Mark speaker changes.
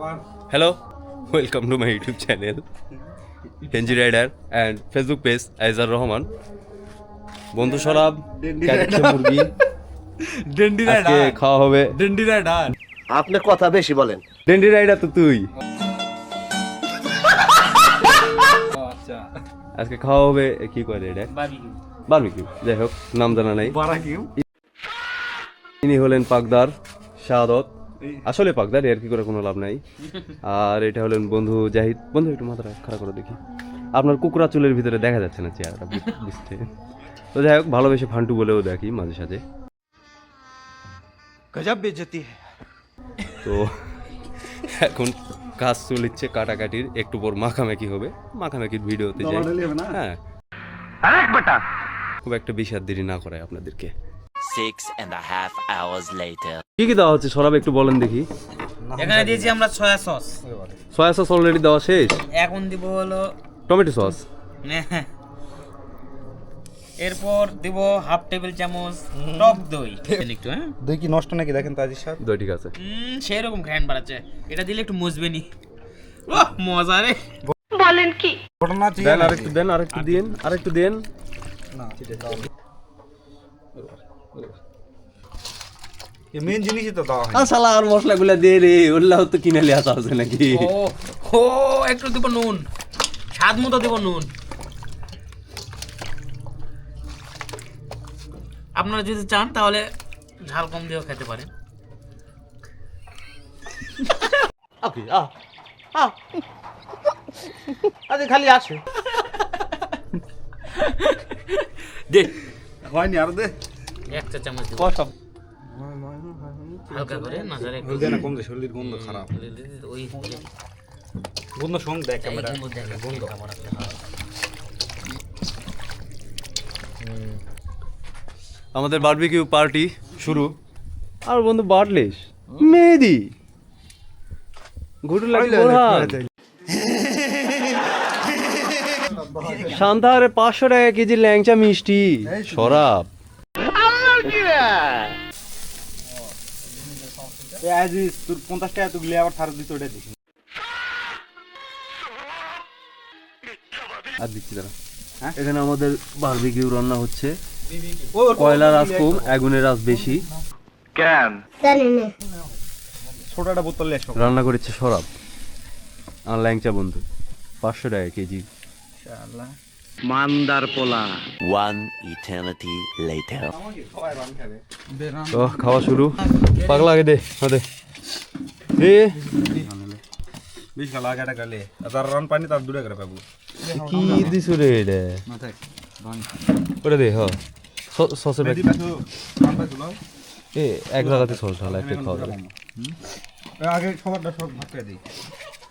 Speaker 1: Hello, welcome to my YouTube channel, Kenji Rider and Facebook page Aizar Rahman. বন্ধু সরাব মুরগি।
Speaker 2: ডেন্ডি
Speaker 1: আজকে খাওয়া হবে।
Speaker 2: ডেন্ডি রাইডার
Speaker 3: আপনি কথা বেশি বলেন।
Speaker 1: ডেন্ডি রাইডার তো তুই।
Speaker 2: আচ্ছা।
Speaker 1: আজকে খাওয়া হবে কি করে এটা? বারবিকিউ যাই হোক নাম জানা নাই। ইনি হলেন পাকদার শাহাদত। আসলে পাকদার এর কি করে কোনো লাভ নাই। আর এটা হলেন বন্ধু জাহিদ। বন্ধু একটু মাথাটা খারাপ করে দেখি। আপনার কুকুরা চুলের ভিতরে দেখা যাচ্ছে না চেহারাটা বুঝতে। তো যাই হোক ভালোবেসে ফান্টু বলেও দেখি মাঝে সাঝে।
Speaker 2: গজব বেজতি
Speaker 1: তো এখন কাজ চলিচ্ছে কাটাকাটির একটু পর মাখামাখি হবে। মাখামাখির ভিডিওতে যাই। হ্যাঁ। খুব একটা বিষাদ দেরি না করায় আপনাদেরকে।
Speaker 4: Six and a half hours later.
Speaker 1: কি কি দেওয়া হচ্ছে? সরাব একটু বলেন দেখি।
Speaker 5: এখানে দিয়েছি আমরা soya sauce
Speaker 1: soya sauce already দেওয়া শেষ?
Speaker 5: এখন দিব হলো
Speaker 1: টমেটো সস
Speaker 5: এরপর দিব হাফ টেবিল চামচ টক দই। একটু হ্যাঁ।
Speaker 2: দই কি নষ্ট নাকি দেখেন তো আজির
Speaker 1: দই ঠিক আছে।
Speaker 5: হুম সেরকম ঘ্যান বাড়াচ্ছে। এটা দিলে একটু মুজবে নি। ওহ, মজা রে।
Speaker 2: ঘটনা
Speaker 1: দেন আরেকটু দেন আরেকটু দিন আরেকটু দেন।
Speaker 2: মেন জিনিসই তো হয়
Speaker 1: আর শালা আর মশলাগুলো দে রে ওল্লাহ তো কিনে লিয়ে আসা নাকি?
Speaker 5: ও ও একটু দিব নুন। স্বাদ মতো দিব নুন। আপনারা যদি চান তাহলে ঝাল কম দিয়েও খেতে পারেন।
Speaker 3: আরে খালি আসে।
Speaker 5: দে
Speaker 2: হয়নি আর দে।
Speaker 5: এক চা চামচ দিব।
Speaker 3: কসব
Speaker 5: হালকা করে একটু
Speaker 2: কম দে শরীরের গন্ধ খারাপ।
Speaker 5: ওই
Speaker 2: গন্ধ সং দেখ ক্যামেরা
Speaker 5: গন্ধ দেখে গন্ধ। খাবার আছে হ্যাঁ।
Speaker 1: আমাদের বারবিকিউ পার্টি শুরু। আর বন্ধু বাটলিস মেহেদি। ঘুটু লাগে শান্তাহারে পাঁচশো টাকা কেজি ল্যাংচা মিষ্টি। শরাব।
Speaker 2: আজিজ তোর পঞ্চাশ টাকা তুই আবার থারত দিতে ওটা দিস
Speaker 1: আর দিচ্ছি দাঁড়া
Speaker 2: হ্যাঁ?
Speaker 1: এখানে আমাদের বারবিকিউ রান্না হচ্ছে কয়লার আজ কম আগুনের আজ বেশি
Speaker 2: ছোটটা বোতল
Speaker 1: রান্না করেছে শরাব। আর ল্যাংচা বন্ধু পাঁচশো টাকা কেজি।
Speaker 3: মান্দার পোলা।
Speaker 4: One eternity later.
Speaker 1: তো খাওয়া শুরু। পাক লাগে দে দে। এ।
Speaker 2: বিশ গালা আগাটা গালে। আর তার রান পানি তার দূরে করে পাবো।
Speaker 1: কি দিছু রে এটা?
Speaker 2: না থাক
Speaker 1: ওটা দে হ। সসের
Speaker 2: লও
Speaker 1: এ এক জায়গাতে সস ঢালা একটা খাওয়া যাবে।
Speaker 2: আগে সবারটা সব ভাগ করে দিই।